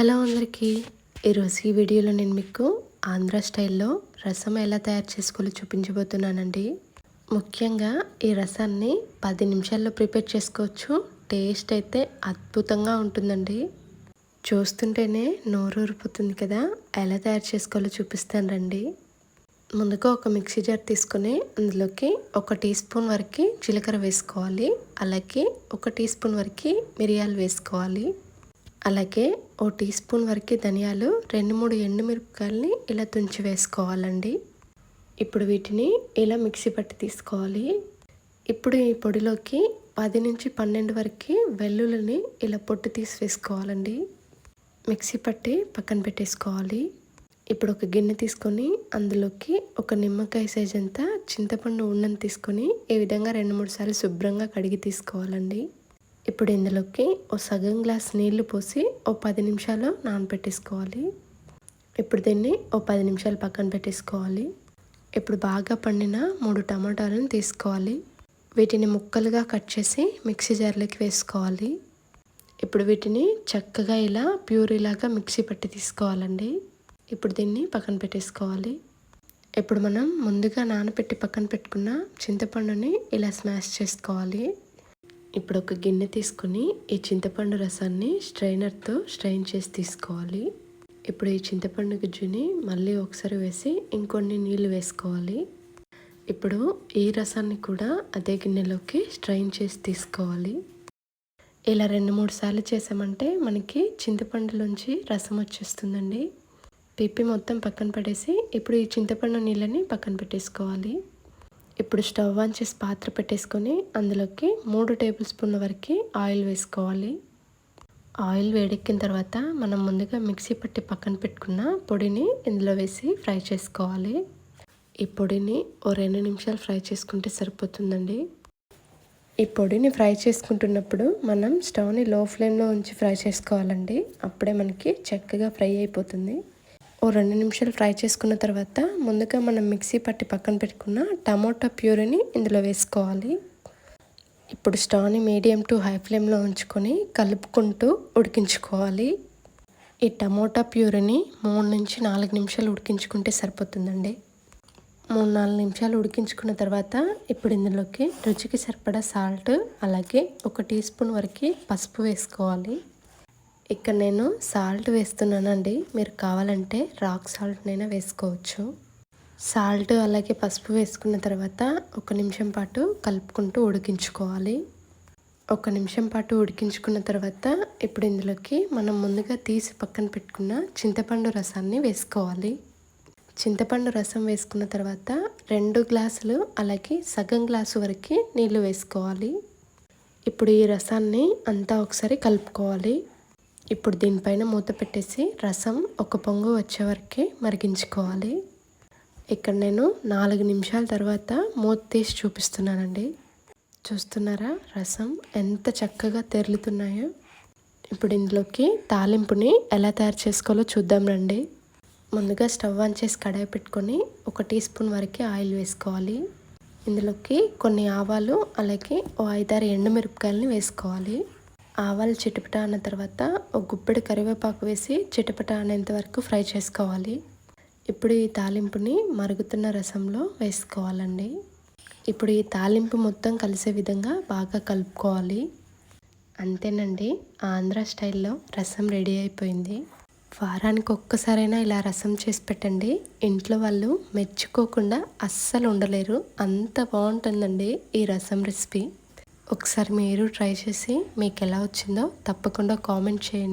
Hello అందరికీ. ఈరోజు ఈ వీడియోలో నేను మీకు ఆంధ్ర స్టైల్లో రసం ఎలా తయారు చేసుకోవాలో చూపించబోతున్నానండి. ముఖ్యంగా ఈ రసాన్ని పది నిమిషాల్లో ప్రిపేర్ చేసుకోవచ్చు. టేస్ట్ అయితే అద్భుతంగా ఉంటుందండి. చూస్తుంటేనే నోరు ఊరిపోతుంది కదా. ఎలా తయారు చేసుకోవాలో చూపిస్తాను రండి. ముందుగా ఒక మిక్సీ జార్ తీసుకొని అందులోకి ఒక టీ స్పూన్ వరకు జీలకర్ర వేసుకోవాలి. అలాగే ఒక టీ స్పూన్ వరకు మిరియాలు వేసుకోవాలి. అలాగే ఓ టీ స్పూన్ వరకు ధనియాలు రెండు మూడు ఎండుమిరపకాయలని ఇలా తుంచి వేసుకోవాలండి. ఇప్పుడు వీటిని ఇలా మిక్సీ పట్టి తీసుకోవాలి. ఇప్పుడు ఈ పొడిలోకి పది నుంచి పన్నెండు వరకు వెల్లుల్లిని ఇలా పొట్టు తీసి వేసుకోవాలండి. మిక్సీ పట్టి పక్కన పెట్టేసుకోవాలి. ఇప్పుడు ఒక గిన్నె తీసుకొని అందులోకి ఒక నిమ్మకాయ సైజ్ అంతా చింతపండు ఉండని తీసుకొని ఈ విధంగా రెండు మూడు సార్లు శుభ్రంగా కడిగి తీసుకోవాలండి. ఇప్పుడు ఇందులోకి ఓ సగం గ్లాస్ నీళ్ళు పోసి ఓ పది నిమిషాలు నానబెట్టేసుకోవాలి. ఇప్పుడు దీన్ని ఓ పది నిమిషాలు పక్కన పెట్టేసుకోవాలి. ఇప్పుడు బాగా పండిన మూడు టమాటాలను తీసుకోవాలి. వీటిని ముక్కలుగా కట్ చేసి మిక్సీ జార్లోకి వేసుకోవాలి. ఇప్పుడు వీటిని చక్కగా ఇలా ప్యూరీలాగా మిక్సీ పట్టి తీసుకోవాలండి. ఇప్పుడు దీన్ని పక్కన పెట్టేసుకోవాలి. ఇప్పుడు మనం ముందుగా నానబెట్టి పక్కన పెట్టుకున్న చింతపండుని ఇలా స్మాష్ చేసుకోవాలి. ఇప్పుడు ఒక గిన్నె తీసుకొని ఈ చింతపండు రసాన్ని స్ట్రైనర్తో స్ట్రైన్ చేసి తీసుకోవాలి. ఇప్పుడు ఈ చింతపండు గుజ్జుని మళ్ళీ ఒకసారి వేసి ఇంకొన్ని నీళ్ళు వేసుకోవాలి. ఇప్పుడు ఈ రసాన్ని కూడా అదే గిన్నెలోకి స్ట్రైన్ చేసి తీసుకోవాలి. ఇలా రెండు మూడు సార్లు చేసామంటే మనకి చింతపండులోంచి రసం వచ్చేస్తుందండి. పిప్పి మొత్తం పక్కన పడేసి ఇప్పుడు ఈ చింతపండు నీళ్ళని పక్కన పెట్టేసుకోవాలి. ఇప్పుడు స్టవ్ ఆన్ చేసి పాత్ర పెట్టేసుకొని అందులోకి మూడు టేబుల్ స్పూన్ల వరకు ఆయిల్ వేసుకోవాలి. ఆయిల్ వేడెక్కిన తర్వాత మనం ముందుగా మిక్సీ పట్టి పక్కన పెట్టుకున్న పొడిని ఇందులో వేసి ఫ్రై చేసుకోవాలి. ఈ పొడిని ఓ రెండు నిమిషాలు ఫ్రై చేసుకుంటే సరిపోతుందండి. ఈ పొడిని ఫ్రై చేసుకుంటున్నప్పుడు మనం స్టవ్ని లో ఫ్లేమ్లో ఉంచి ఫ్రై చేసుకోవాలండి. అప్పుడే మనకి చక్కగా ఫ్రై అయిపోతుంది. ఓ రెండు నిమిషాలు ఫ్రై చేసుకున్న తర్వాత ముందుగా మనం మిక్సీ పట్టి పక్కన పెట్టుకున్న టమోటా ప్యూరిని ఇందులో వేసుకోవాలి. ఇప్పుడు స్టవ్ని మీడియం టు హై ఫ్లేమ్లో ఉంచుకొని కలుపుకుంటూ ఉడికించుకోవాలి. ఈ టమోటా ప్యూరిని మూడు నుంచి నాలుగు నిమిషాలు ఉడికించుకుంటే సరిపోతుందండి. మూడు నాలుగు నిమిషాలు ఉడికించుకున్న తర్వాత ఇప్పుడు ఇందులోకి రుచికి సరిపడా సాల్ట్ అలాగే ఒక టీ స్పూన్ వరకు పసుపు వేసుకోవాలి. ఇక్కడ నేను సాల్ట్ వేస్తున్నానండి. మీరు కావాలంటే రాక్ సాల్ట్నైనా వేసుకోవచ్చు. సాల్ట్ అలాగే పసుపు వేసుకున్న తర్వాత ఒక నిమిషం పాటు కలుపుకుంటూ ఉడికించుకోవాలి. ఒక నిమిషం పాటు ఉడికించుకున్న తర్వాత ఇప్పుడు ఇందులోకి మనం ముందుగా తీసి పక్కన పెట్టుకున్న చింతపండు రసాన్ని వేసుకోవాలి. చింతపండు రసం వేసుకున్న తర్వాత రెండు గ్లాసులు అలాగే సగం గ్లాసు వరకు నీళ్ళు వేసుకోవాలి. ఇప్పుడు ఈ రసాన్ని అంతా ఒకసారి కలుపుకోవాలి. ఇప్పుడు దీనిపైన మూత పెట్టేసి రసం ఒక పొంగు వచ్చే వరకే మరిగించుకోవాలి. ఇక్కడ నేను నాలుగు నిమిషాల తర్వాత మూత తీసి చూపిస్తున్నానండి. చూస్తున్నారా? రసం ఎంత చక్కగా తెరులుతున్నాయో ఇప్పుడు ఇందులోకి తాలింపుని ఎలా తయారు చేసుకోవాలో చూద్దాం రండి. ముందుగా స్టవ్ ఆన్ చేసి కడాయి పెట్టుకొని ఒక టీ స్పూన్ వరకు ఆయిల్ వేసుకోవాలి. ఇందులోకి కొన్ని ఆవాలు అలాగే ఓ ఐదారు ఎండుమిరపకాయలని వేసుకోవాలి. ఆవాలు చిటపట అన్న తర్వాత ఒక గుప్పెడు కరివేపాకు వేసి చిటపట అనేంత వరకు ఫ్రై చేసుకోవాలి. ఇప్పుడు ఈ తాలింపుని మరుగుతున్న రసంలో వేసుకోవాలండి. ఇప్పుడు ఈ తాలింపు మొత్తం కలిసే విధంగా బాగా కలుపుకోవాలి. అంతేనండి ఆంధ్ర స్టైల్లో రసం రెడీ అయిపోయింది. వారానికి ఒక్కసారైనా ఇలా రసం చేసి పెట్టండి. ఇంట్లో వాళ్ళు మెచ్చుకోకుండా అస్సలు ఉండలేరు. అంత బాగుంటుందండి ఈ రసం రెసిపీ. ఒకసారి మీరు ట్రై చేసి మీకు ఎలా వచ్చిందో తప్పకుండా కామెంట్ చేయండి.